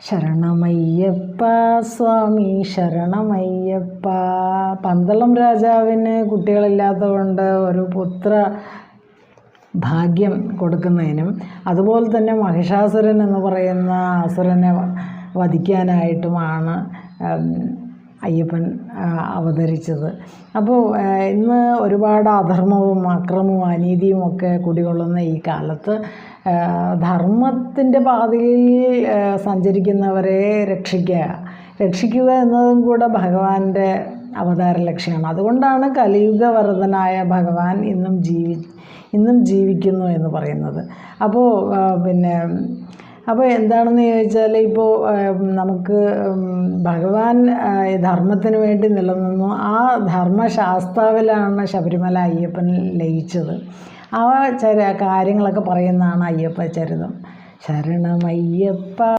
ശരണമയ്യപ്പ സ്വാമി ശരണമയ്യപ്പ. പന്തളം രാജാവിന് കുട്ടികളില്ലാത്തതുകൊണ്ട് ഒരു പുത്ര ഭാഗ്യം കൊടുക്കുന്നതിനും അതുപോലെ തന്നെ മഹിഷാസുരൻ എന്ന് പറയുന്ന അസുരനെ വധിക്കാനായിട്ടുമാണ് അയ്യപ്പൻ അവതരിച്ചത്. അപ്പോൾ ഇന്ന് ഒരുപാട് അധർമ്മവും അക്രമവും അനീതിയും ഒക്കെ കുടികൊള്ളുന്ന ഈ കാലത്ത് ധർമ്മത്തിന്റെ പാതയിൽ സഞ്ചരിക്കുന്നവരെ രക്ഷിക്കുക രക്ഷിക്കുക എന്നതും കൂടെ ഭഗവാന്റെ അവതാര ലക്ഷ്യമാണ്. അതുകൊണ്ടാണ് കലിയുഗവരതനായ ഭഗവാൻ ഇന്നും ജീവി ഇന്നും ജീവിക്കുന്നു എന്ന് പറയുന്നത്. അപ്പോൾ പിന്നെ അപ്പോൾ എന്താണെന്ന് ചോദിച്ചാൽ ഇപ്പോൾ നമുക്ക് ഭഗവാൻ ധർമ്മത്തിന് വേണ്ടി നിലനിന്നു. ആ ധർമ്മശാസ്താവിലാണ് ശബരിമല അയ്യപ്പൻ ലയിച്ചത്. ആ ചില കാര്യങ്ങളൊക്കെ പറയുന്നതാണ് അയ്യപ്പ ചരിതം. ശരണമയ്യപ്പ